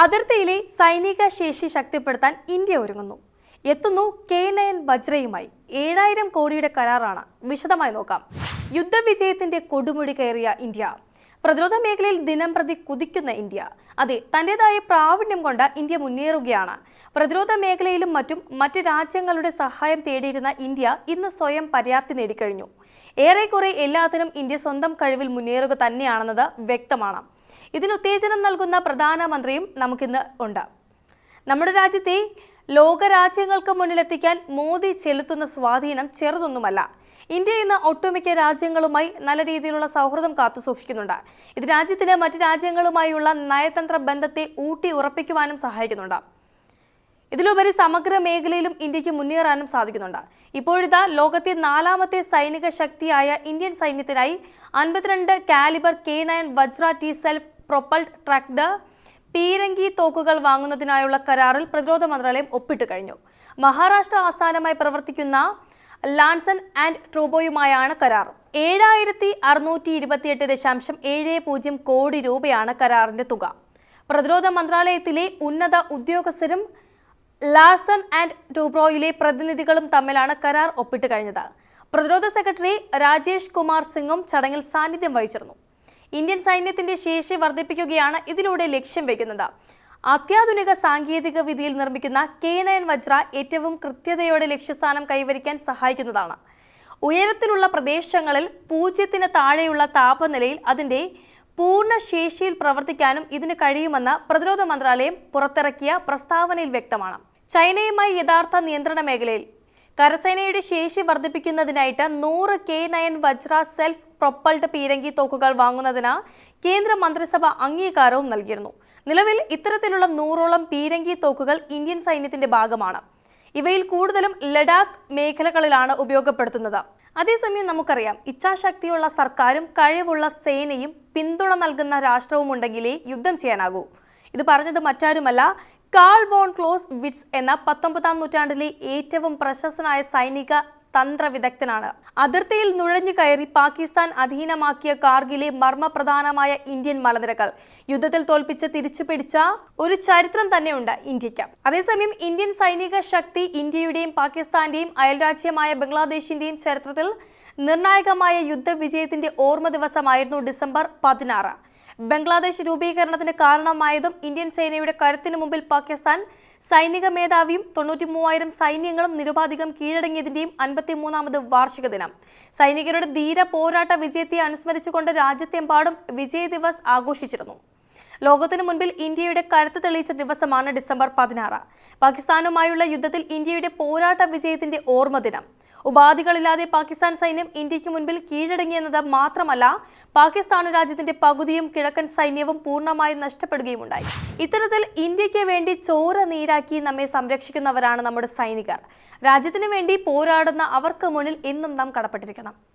അതിർത്തിയിലെ സൈനിക ശേഷി ശക്തിപ്പെടുത്താൻ ഇന്ത്യ ഒരുങ്ങുന്നു. എത്തുന്നു കെ നയൻ വജ്രയുമായി. ഏഴായിരം കോടിയുടെ കരാറാണ്. വിശദമായി നോക്കാം. യുദ്ധവിജയത്തിന്റെ കൊടുമുടി കയറിയ ഇന്ത്യ. പ്രതിരോധ മേഖലയിൽ ദിനം പ്രതി കുതിക്കുന്ന ഇന്ത്യ. അതെ തന്റേതായ പ്രാവീണ്യം കൊണ്ട് ഇന്ത്യ മുന്നേറുകയാണ്. പ്രതിരോധ മേഖലയിലും മറ്റും മറ്റ് രാജ്യങ്ങളുടെ സഹായം തേടിയിരുന്ന ഇന്ത്യ ഇന്ന് സ്വയം പര്യാപ്തി നേടിക്കഴിഞ്ഞു. ഏറെക്കുറെ എല്ലാത്തിനും ഇന്ത്യ സ്വന്തം കഴിവിൽ മുന്നേറുക തന്നെയാണെന്നത് വ്യക്തമാണ്. ഇതിന് ഉത്തേജനം നൽകുന്ന പ്രധാനമന്ത്രിയും നമുക്കിന്ന് ഉണ്ട്. നമ്മുടെ രാജ്യത്തെ ലോകരാജ്യങ്ങൾക്ക് മുന്നിലെത്തിക്കാൻ മോദി ചെലുത്തുന്ന സ്വാധീനം ചെറുതൊന്നുമല്ല. ഇന്ത്യ ഇന്ന് ഒട്ടുമിക്ക രാജ്യങ്ങളുമായി നല്ല രീതിയിലുള്ള സൗഹൃദം കാത്തു സൂക്ഷിക്കുന്നുണ്ട്. ഇത് രാജ്യത്തിന് മറ്റു രാജ്യങ്ങളുമായുള്ള നയതന്ത്ര ബന്ധത്തെ ഊട്ടി ഉറപ്പിക്കുവാനും സഹായിക്കുന്നുണ്ട്. ഇതിലുപരി സമഗ്ര മേഖലയിലും ഇന്ത്യയ്ക്ക് മുന്നേറാനും സാധിക്കുന്നുണ്ട്. ഇപ്പോഴത്തെ ലോകത്തെ നാലാമത്തെ സൈനിക ശക്തിയായ ഇന്ത്യൻ സൈന്യത്തിനായി അൻപത്തിരണ്ട് calibre K nine Vajra T self propelled tractor പീരങ്കി തോക്കുകൾ വാങ്ങുന്നതിനായുള്ള കരാറിൽ പ്രതിരോധ മന്ത്രാലയം ഒപ്പിട്ട് കഴിഞ്ഞു. മഹാരാഷ്ട്ര ആസ്ഥാനമായി പ്രവർത്തിക്കുന്ന ലാൻസൺ ആൻഡ് ട്രൂബോയുമായാണ് കരാർ. ഏഴായിരത്തി അറുന്നൂറ്റി ഇരുപത്തിയെട്ട് ദശാംശം ഏഴ് പൂജ്യം കോടി രൂപയാണ് കരാറിന്റെ തുക. പ്രതിരോധ മന്ത്രാലയത്തിലെ ഉന്നത ഉദ്യോഗസ്ഥരും ലാർസൺ ആൻഡ് ടൂബ്രോയിലെ പ്രതിനിധികളും തമ്മിലാണ് കരാർ ഒപ്പിട്ട് കഴിഞ്ഞത്. പ്രതിരോധ സെക്രട്ടറി രാജേഷ് കുമാർ സിംഗും ചടങ്ങിൽ സാന്നിധ്യം വഹിച്ചിരുന്നു. ഇന്ത്യൻ സൈന്യത്തിന്റെ ശേഷി വർദ്ധിപ്പിക്കുകയാണ് ഇതിലൂടെ ലക്ഷ്യം വയ്ക്കുന്നത് അത്യാധുനിക സാങ്കേതിക വിദ്യയിൽ നിർമ്മിക്കുന്ന കെ നയൻ വജ്ര ഏറ്റവും കൃത്യതയോടെ ലക്ഷ്യസ്ഥാനം കൈവരിക്കാൻ സഹായിക്കുന്നതാണ്. ഉയരത്തിലുള്ള പ്രദേശങ്ങളിൽ പൂജ്യത്തിന് താഴെയുള്ള താപനിലയിൽ അതിന്റെ പൂർണ ശേഷിയിൽ പ്രവർത്തിക്കാനും ഇതിന് കഴിയുമെന്ന് പ്രതിരോധ മന്ത്രാലയം പുറത്തിറക്കിയ പ്രസ്താവനയിൽ വ്യക്തമാണ്. ചൈനയുമായി യഥാർത്ഥ നിയന്ത്രണ മേഖലയിൽ കരസേനയുടെ ശേഷി വർദ്ധിപ്പിക്കുന്നതിനായിട്ട് നൂറ് K nine Vajra self propelled പീരങ്കി തോക്കുകൾ വാങ്ങുന്നതിന് കേന്ദ്ര മന്ത്രിസഭ അംഗീകാരവും നൽകിയിരുന്നു. നിലവിൽ ഇത്തരത്തിലുള്ള നൂറോളം പീരങ്കി തോക്കുകൾ ഇന്ത്യൻ സൈന്യത്തിന്റെ ഭാഗമാണ്. ഇവയിൽ കൂടുതലും ലഡാക്ക് മേഖലകളിലാണ് ഉപയോഗപ്പെടുത്തുന്നത്. അതേസമയം നമുക്കറിയാം ഇച്ഛാശക്തിയുള്ള സർക്കാരും കഴിവുള്ള സേനയും പിന്തുണ നൽകുന്ന രാഷ്ട്രവും ഉണ്ടെങ്കിലേ യുദ്ധം ചെയ്യാനാകൂ. ഇത് പറഞ്ഞത് മറ്റാരുമല്ല കാൾ വോൺ ക്ലോസ് വിറ്റ്സ് എന്ന പത്തൊമ്പതാം നൂറ്റാണ്ടിലെ ഏറ്റവും പ്രശസ്തനായ സൈനിക തന്ത്ര വിദഗ്ധനാണ് അതിർത്തിയിൽ നുഴഞ്ഞു കയറി പാകിസ്ഥാൻ അധീനമാക്കിയ കാർഗിലെ മർമ്മപ്രധാനമായ ഇന്ത്യൻ മലനിരകൾ. യുദ്ധത്തിൽ തോൽപ്പിച്ച് തിരിച്ചു പിടിച്ച ഒരു ചരിത്രം തന്നെയുണ്ട് ഇന്ത്യയ്ക്ക് അതേസമയം ഇന്ത്യൻ സൈനിക ശക്തി ഇന്ത്യയുടെയും പാകിസ്ഥാന്റെയും അയൽരാജ്യമായ ബംഗ്ലാദേശിന്റെയും ചരിത്രത്തിൽ നിർണായകമായ യുദ്ധവിജയത്തിന്റെ ഓർമ്മ ദിവസമായിരുന്നു ഡിസംബർ പതിനാറ്. ബംഗ്ലാദേശ് രൂപീകരണത്തിന് കാരണമായതും ഇന്ത്യൻ സേനയുടെ കരുത്തിനു മുമ്പിൽ പാകിസ്ഥാൻ സൈനിക മേധാവിയും തൊണ്ണൂറ്റി മൂവായിരം സൈന്യങ്ങളും നിരുപാധികം കീഴടങ്ങിയതിന്റെയും അൻപത്തിമൂന്നാമത് വാർഷിക ദിനം. സൈനികരുടെ ധീര പോരാട്ട വിജയത്തെ അനുസ്മരിച്ചുകൊണ്ട് രാജ്യത്തെമ്പാടും വിജയ് ദിവസ് ആഘോഷിച്ചിരുന്നു. ലോകത്തിനു മുൻപിൽ ഇന്ത്യയുടെ കരുത്ത് തെളിയിച്ച ദിവസമാണ് ഡിസംബർ പതിനാറ്. പാകിസ്ഥാനുമായുള്ള യുദ്ധത്തിൽ ഇന്ത്യയുടെ പോരാട്ട വിജയത്തിന്റെ ഓർമ്മ ദിനം. ഉപാധികളില്ലാതെ പാകിസ്ഥാൻ സൈന്യം ഇന്ത്യയ്ക്ക് മുൻപിൽ കീഴടങ്ങിയെന്നത് മാത്രമല്ല പാകിസ്ഥാൻ രാജ്യത്തിന്റെ പകുതിയും കിഴക്കൻ സൈന്യവും പൂർണമായും നഷ്ടപ്പെടുകയുമുണ്ടായി. ഇത്തരത്തിൽ ഇന്ത്യയ്ക്ക് വേണ്ടി ചോര നീരാക്കി നമ്മെ സംരക്ഷിക്കുന്നവരാണ് നമ്മുടെ സൈനികർ. രാജ്യത്തിനു വേണ്ടി പോരാടുന്ന അവർക്ക് മുന്നിൽ എന്നും നാം കടപ്പെട്ടിരിക്കണം.